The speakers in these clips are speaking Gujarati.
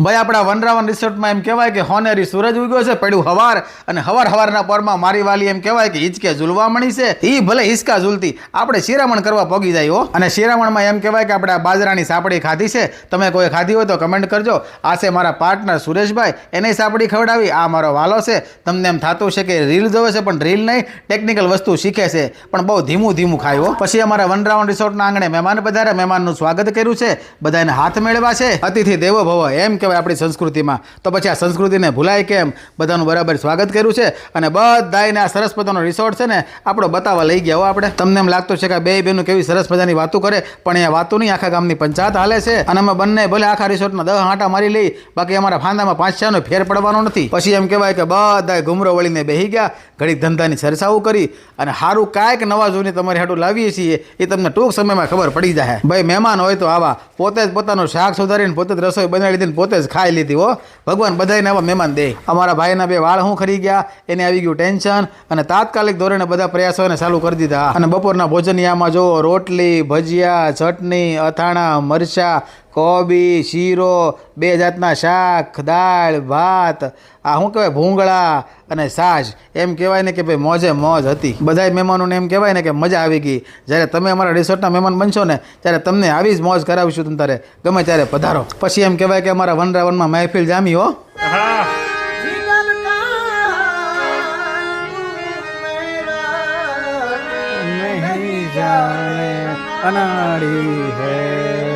ભાઈ, આપણા વનરાવન રિસોર્ટમાં એમ કહેવાય કે હોનેરી સૂરજ ઉગ્યો છે, પડ્યું હવાર, અને હવાર હવારના પરમાં મારી વાલી એમ કહેવાય કે હિંચકે ઝૂલવામણી છે. એ ભલે હિંચકા ઝૂલતી, આપણે શિરામણ કરવા પગી જાય હો. અને શિરામણમાં એમ કહેવાય કે આપણે બાજરાની સાપડી ખાધી છે. તમે કોઈ ખાધી હોય તો કમેન્ટ કરજો. આ છે મારા પાર્ટનર સુરેશભાઈ. એને સાપડી ખવડાવી. આ મારો વાલો છે. તમને એમ થતું છે કે રીલ જોવે છે, પણ રીલ નહીં. ટેકનિકલ વસ્તુ શીખે છે, પણ બહુ ધીમું ધીમું ખાયો પછી અમારા વનરાવન રિસોર્ટના આંગણે મહેમાન પધારે, મહેમાનનું સ્વાગત કર્યું છે. બધાને હાથ મેળવા છે. અતિથિ દેવો ભવ એમ કહેવાય આપણી સંસ્કૃતિમાં. તો પછી આ સંસ્કૃતિને ભૂલાય કેમ? બધાનું બરાબર સ્વાગત કર્યું છે અને બધાને આ સરસ મજાનો રિસોર્ટ છે ને આપણો બતાવવા લઈ ગયા હો આપણે. તમને એમ લાગતું છે કે બે બેનું કેવી સરસ મજાની વાતો કરે, પણ એ વાતો નહીં આખા ગામની પંચાયત હાલે છે. અને અમે બંને ભલે આખા રિસોર્ટમાં દહ આંટા મારી લઈ, બાકી અમારા ફાંદામાં પાંચ છનો ફેર પડવાનો નથી. પછી એમ કહેવાય કે બધા ઘુમરો વળીને બેહી ગયા, ઘડીક ધંધાની ચર્ચાઓ કરી અને સારું કાંઈક નવા જોઈને તમારી હાટું લાવીએ છીએ, એ તમને ટૂંક સમયમાં ખબર પડી જાય ભાઈ, મહેમાન હોય તો આવા પોતે જ પોતાનું શાક સુધારીને પોતે જ રસોઈ બનાવી દીધી પોતે જ ખાઈ લીધી, હો. ભગવાન બધાને આવા મહેમાન દે. અમારા ભાઈના બે વાળ હું ખરી ગયા, એને આવી ગયું ટેન્શન. અને તાત્કાલિક ધોરણે બધા પ્રયાસો એને ચાલુ કરી દીધા. અને બપોરના ભોજનિયામાં જો રોટલી, ભજીયા, ચટણી, અથાણા, મરચા કોબી શીરો બે જાતના શાક દાળ ભાત આ શું કહેવાય ભૂંગળા અને સાસ એમ કહેવાય ને કે ભાઈ મોજે મોજ હતી. બધા મહેમાનોને એમ કહેવાય ને કે મજા આવી ગઈ. જ્યારે તમે અમારા રિસોર્ટના મહેમાન બનશો ને ત્યારે તમને આવી જ મોજ કરાવીશું તમે તારે. ગમે ત્યારે પધારો. પછી એમ કહેવાય કે અમારા વનરાવનમાં મહેફિલ જામી હો. અનાડી હે.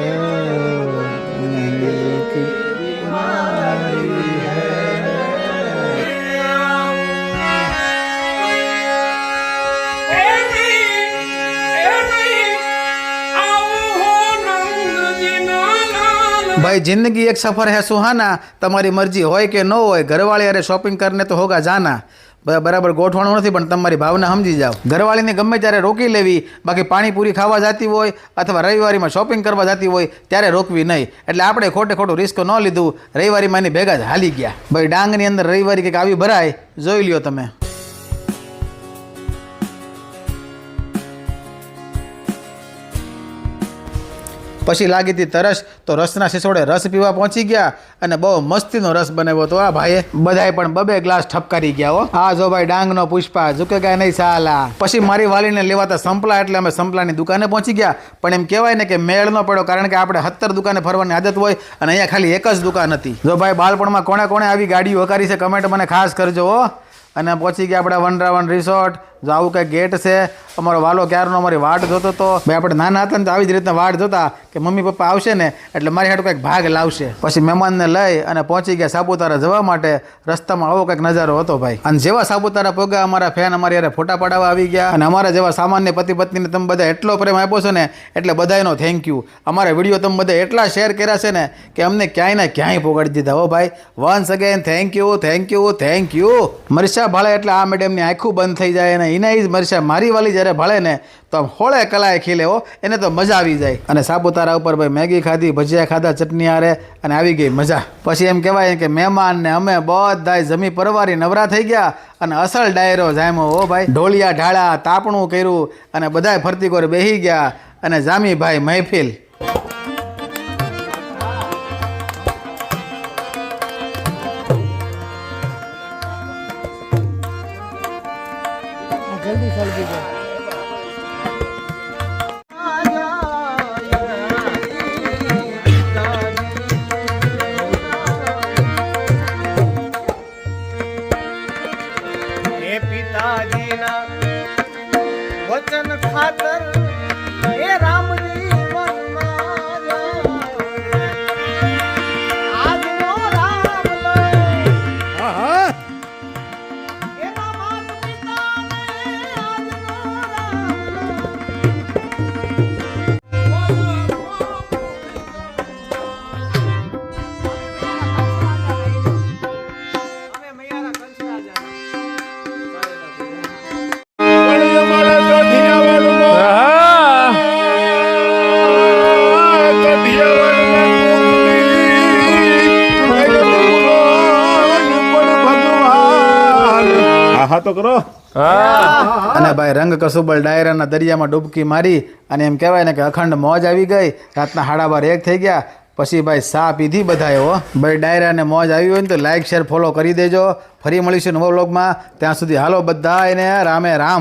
ભાઈ, જિંદગી એક સફર હે સુહાના. તમારી મરજી હોય કે ન હોય ઘરવાળી અરે શોપિંગ કરને તો હોગા જાના. બરાબર ગોઠવાનું નથી, પણ તમારી ભાવના સમજી જાઓ. ઘરવાળીને ગમે ત્યારે રોકી લેવી, બાકી પાણીપુરી ખાવા જતી હોય અથવા રવિવારીમાં શોપિંગ કરવા જતી હોય, ત્યારે રોકવી નહીં. એટલે આપણે ખોટે ખોટું રિસ્ક ન લીધું. રવિવારીમાં એની ભેગા જ હાલી ગયા. ભાઈ, ડાંગની અંદર રવિવારી કંઈક આવી ભરાય, જોઈ લ્યો તમે. પછી લાગી હતી તરસ, તો રસના સિસોડે રસ પીવા પહોંચી ગયા અને બહુ મસ્તીનો રસ બનાવ્યો તો આ ભાઈએ બધાએ પણ બબે ગ્લાસ ઠપકારી ગયા હો. આ જો ભાઈ ડાંગનો પુષ્પા, ઝુકે ગયા નહીં સાલા. પછી મારી વાલીને લેવાતા સંપલા એટલે અમે સંપલાની દુકાને પહોંચી ગયા. પણ એમ કહેવાય ને કે મેળ ન પડ્યો, કારણ કે આપણે સત્તર દુકાને ફરવાની આદત હોય અને અહીંયા ખાલી એક જ દુકાન હતી. જો ભાઈ બાળપણમાં કોણે કોણે આવી ગાડીઓ હકારી છે કમેન્ટ મને ખાસ કરજો હો. અને પહોંચી ગયા આપણા વનરાવન રિસોર્ટ. જો આવું કંઈ ગેટ છે, અમારો વાલો ક્યારનો અમારી વાટ જોતો હતો ભાઈ આપણે નાના હતા ને તો આવી જ રીતના વાટ જોતા. કે મમ્મી પપ્પા આવશે ને એટલે મારી હાટું કંઈક ભાગ લાવશે. પછી મહેમાનને લઈ અને પહોંચી ગયા સાપુતારા જવા માટે રસ્તામાં આવો કંઈક નજારો હતો ભાઈ. અને જેવા સાપુતારા પોગા અમારા ફેન અમારી યારે ફોટા પાડાવવા આવી ગયા અને અમારા જેવા સામાન્ય પતિ પત્નીને તમે બધા એટલો પ્રેમ આપ્યો છે ને એટલે બધાયનો થેન્ક યુ અમારા વીડિયો તમે બધા એટલા શેર કર્યા છે ને કે અમને ક્યાંય ને ક્યાંય પોગાડી દીધા. હો ભાઈ once again thank you thank you thank you મરસા ભાળે એટલે આ મેડમની આંખું બંધ થઈ જાય અને એના જ મરસા મારી વાલી જ્યારે ભાળે ને તો આમ હોળે કલાએ ખીલે હો, એને તો મજા આવી જાય. અને સાપુતારા ઉતારા ઉપર ભાઈ મેગી ખાધી, ભજીયા ખાધા, ચટણી આરે અને આવી ગઈ મજા. પછી એમ કહેવાય કે મહેમાન ને અમે બધાય જમી પરવારી નવરા થઈ ગયા અને અસલ ડાયરો જામો ઓ ભાઈ, ઢોલિયા, ઢાળા, તાપણું કર્યું અને બધાય ફરતી કોર બેહી ગયા અને જામી ભાઈ મહેફિલ. જલ્દી ચાલુ હા તો કરો. અને ભાઈ રંગ કસુબલ ડાયરાના દરિયામાં ડૂબકી મારી અને એમ કહેવાય ને કે અખંડ મોજ આવી ગઈ. રાતના હાડા બાર એક થઈ ગયા. પછી ભાઈ સા પીધી બધાએ હો. ભાઈ ડાયરાને મોજ આવી હોય ને તો લાઈક શેર ફોલો કરી દેજો. ફરી મળીશું નવો બ્લોગમાં ત્યાં સુધી હાલો બધા એને રામે રામ.